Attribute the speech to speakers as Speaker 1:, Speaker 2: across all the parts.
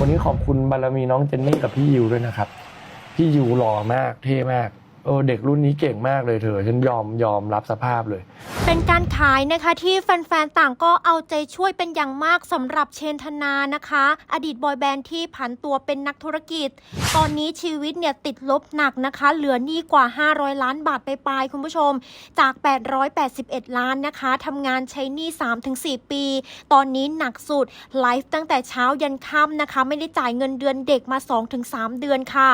Speaker 1: วันนี้ขอบคุณบารมีน้องเจนนี่กับพี่ยิวด้วยนะครับ พี่ยิวหล่อมากเท่มาก ออเด็กรุ่นนี้เก่งมากเลยเธอ ฉันยอมยอมรับสภาพเลย
Speaker 2: เป็นการขายนะคะที่แฟนๆ ต่างก็เอาใจช่วยเป็นอย่างมากสำหรับเชนธนานะคะ อดีตบอยแบนด์ที่ผันตัวเป็นนักธุรกิจ ตอนนี้ชีวิตเนี่ยติดลบหนักนะคะ เหลือหนี้กว่า 500 ล้านบาทไปปลายคุณผู้ชม จาก 881 ล้านนะคะทำงานใช้หนี้ 3-4 ปี ตอนนี้หนักสุดไลฟ์ตั้งแต่เช้ายันค่ำนะคะ ไม่ได้จ่ายเงินเดือนเด็กมา 2-3 เดือนค่ะ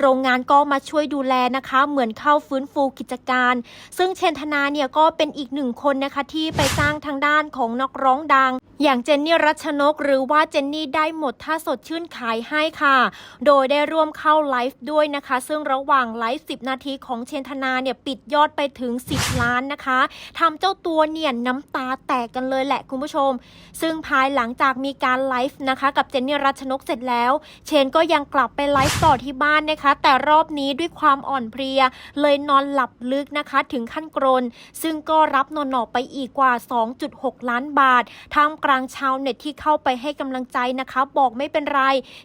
Speaker 2: โรงงานก็มาช่วยดูแลนะคะเหมือนเข้าฟื้นฟูกิจการ ซึ่งเชนธนาเนี่ยก็เป็นอีกหนึ่งคนนะคะที่ไปสร้างทางด้านของนักร้องดัง อย่างเจนนี่รัชนก หรือว่าเจนนี่ได้หมดถ้าสดชื่นขายให้ค่ะ โดยได้ร่วมเข้าไลฟ์ด้วยนะคะ ซึ่งระหว่างไลฟ์ 10 นาทีของเชนธนาเนี่ยปิดยอดไปถึง 10 ล้านนะคะทำเจ้าตัวเนี่ยน้ำตาแตกกันเลยแหละคุณผู้ชม ซึ่งภายหลังจากมีการไลฟ์นะคะกับเจนนี่รัชนกเสร็จแล้ว เชนก็ยังกลับไปไลฟ์ต่อที่บ้านนะคะ แต่รอบนี้ด้วยความอ่อนเพลียเลยนอนหลับลึกนะคะถึงขั้นกรน ซึ่งก็รับนอนหนอไปอีกกว่า 2.6 ล้านบาทท่ามกลางชาวเน็ตที่เข้าไปให้กำลังใจนะคะ บอกไม่เป็นไร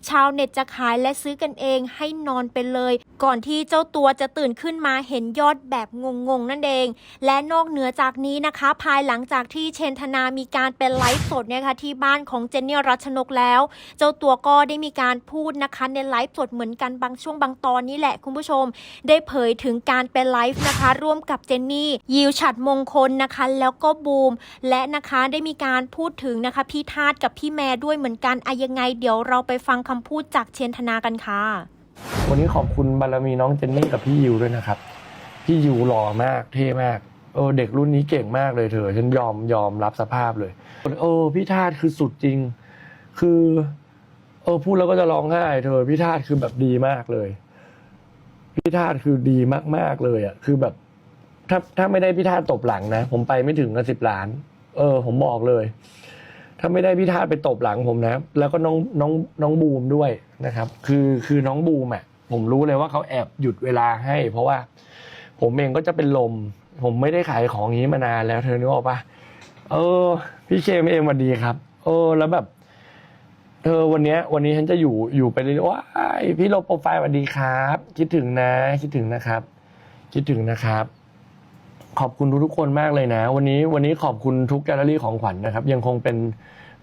Speaker 2: ชาวเน็ตจะขายและซื้อกันเองให้นอนไปเลย ก่อนที่เจ้าตัวจะตื่นขึ้นมาเห็นยอดแบบงงๆนั่นเอง และนอกเหนือจากนี้นะคะ ภายหลังจากที่เชนธนามีการเป็นไลฟ์สดเนี่ยค่ะที่บ้านของเจนนี่รัชนกแล้ว เจ้าตัวก็ได้มีการพูดนะคะในไลฟ์สดเหมือนกันบางช่วงบางตอนนี้แหละคุณผู้ชม ได้เผยถึงการเป็นไลฟ์นะคะ ร่วมกับเจนนี่ ยิวฉัดมงคลนะคะ แล้วก็บูม และนะคะได้มีการพูดถึงนะคะ พี่ทาดกับพี่แม่ด้วยเหมือนกันอะยังไง เดี๋ยวเราไปฟังคำพูดจากเชนธนากันค่ะ
Speaker 1: วันนี้ขอบคุณบารมีน้องเจนนี่กับพี่ยิวด้วยนะครับ พี่ยิวหล่อมากเท่มากเออเด็กรุ่นนี้เก่งมากเลยเธอ ฉันยอมยอมรับสภาพเลยเออพี่ทาดคือสุดจริง คือ เออพูดแล้วก็จะร้องไห้เธอพี่ทาดคือแบบดีมากเลย พี่ทาดคือดีมาก ๆ เลยอะ คือแบบ ถ้าถ้าไม่ได้พี่ทาดตบหลังนะ ผมไปไม่ถึงกันสิบล้าน เออ ผมบอกเลย ถ้าไม่ได้พี่ทาดไปตบหลังผมนะ แล้วก็น้องน้องน้องบูมด้วยนะครับ คือคือน้องบูมอะ ผมรู้เลยว่าเขาแอบหยุดเวลาให้ เพราะว่า ผมเองก็จะเป็นลม ผมไม่ได้ขายของอย่างนี้มานานแล้วเธอนึกออกปะเออ พี่เคมเองสวัสดีครับ เออ แล้วแบบ เธอวันเนี้ยวันนี้ฉันจะอยู่อยู่ไปเรื่อยๆว้ายพี่ลบโปรไฟล์สวัสดีครับ คิดถึงนะ คิดถึงนะครับ คิดถึงนะครับ ขอบคุณทุกๆคนมากเลยนะ วันนี้วันนี้ขอบคุณทุกแกลเลอรี่ของขวัญนะครับ ยังคงเป็น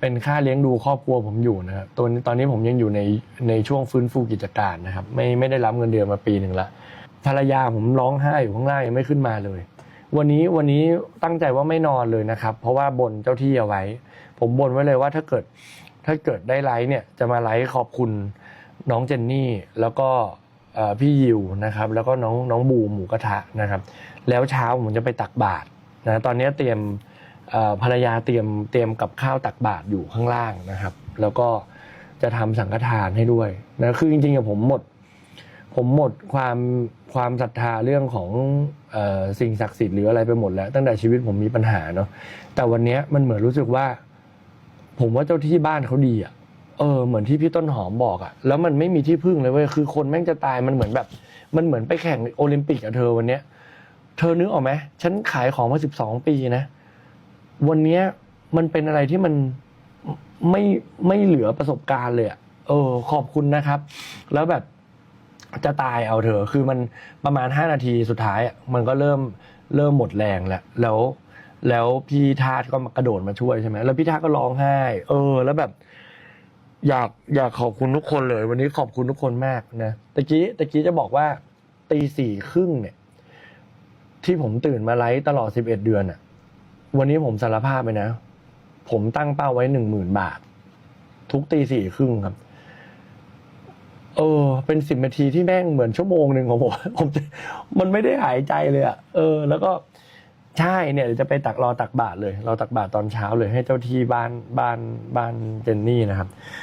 Speaker 1: เป็นค่าเลี้ยงดูครอบครัวผมอยู่นะครับตอนตอนนี้ผมยังอยู่ในในช่วงฟื้นฟูกิจการนะครับ ไม่ไม่ได้รับเงินเดือนมาปีหนึ่งละภรรยาผมร้องไห้อยู่ข้างล่างยังไม่ขึ้นมาเลย วันนี้วันนี้ตั้งใจว่าไม่นอนเลยนะครับ เพราะว่าบนเจ้าที่เอาไว้ ผมบนไว้เลยว่าถ้าเกิด ถ้าเกิดได้ไลฟ์เนี่ยจะมาไลฟ์ขอบคุณน้องเจนนี่ แล้วก็พี่ยิวนะครับ แล้วก็น้องน้องบูหมูกระทะนะครับ แล้วเช้าผมจะไปตักบาตรนะตอนนี้เตรียมภรรยาเตรียมเตรียมกับข้าวตักบาตรอยู่ข้างล่างนะครับ แล้วก็จะทำสังฆทานให้ด้วยนะคือจริงๆผมหมด ผมหมดความความศรัทธาเรื่องของอสิ่งศักดิ์สิทธิ์หรืออะไรไปหมดแล้ว ตั้งแต่ชีวิตผมมีปัญหาเนาะแต่วันนี้มันเหมือนรู้สึกว่า ผมว่าเจ้าที่บ้านเขาดีอะเออเหมือนที่พี่ต้นหอมบอกอะแล้วมันไม่มีที่พึ่งเลยเว้ยคือคนแม่งจะตายมันเหมือนแบบ มันเหมือนไปแข่งโอลิมปิกอะเธอวันเนี้ย เธอนึกออกไหมฉันขายของมาสิบสองปีนะ วันเนี้ยมันเป็นอะไรที่มันไม่ไม่เหลือประสบการณ์เลยอะเออ ขอบคุณนะครับ แล้วแบบจะตายเอาเธอะคือมันประมาณห้านาทีสุดท้ายอะมันก็เริ่มเริ่มหมดแรงแล้วแล้ว แล้วพี่ทาสก็มากระโดดมาช่วยใช่ไหมแล้วพี่ทาสก็ร้องไห้ เออ แล้วแบบ อยากอยากขอบคุณทุกคนเลย วันนี้ขอบคุณทุกคนมากนะตะกี้ตะกี้จะบอกว่าตีสี่ครึ่งเนี่ย ที่ผมตื่นมาไลฟ์ตลอด11เอ็ดเดือนอะวันนี้ผมสารภาพไปนะ ผมตั้งเป้าไว้หนึ่งหมื่นบาท ทุกตีสี่ครึ่งครับ เออ เป็นสิบนาทีที่แม่งเหมือนชั่วโมงหนึ่งของผมผมมันไม่ได้หายใจเลยอะเออ แล้วก็ ใช่เนี่ยเดี๋ยวจะไปตักรอตักบาทเลยรอตักบาทตอนเช้าเลยให้เจ้าที่บ้านบ้านบ้านเจนนี่นะครับ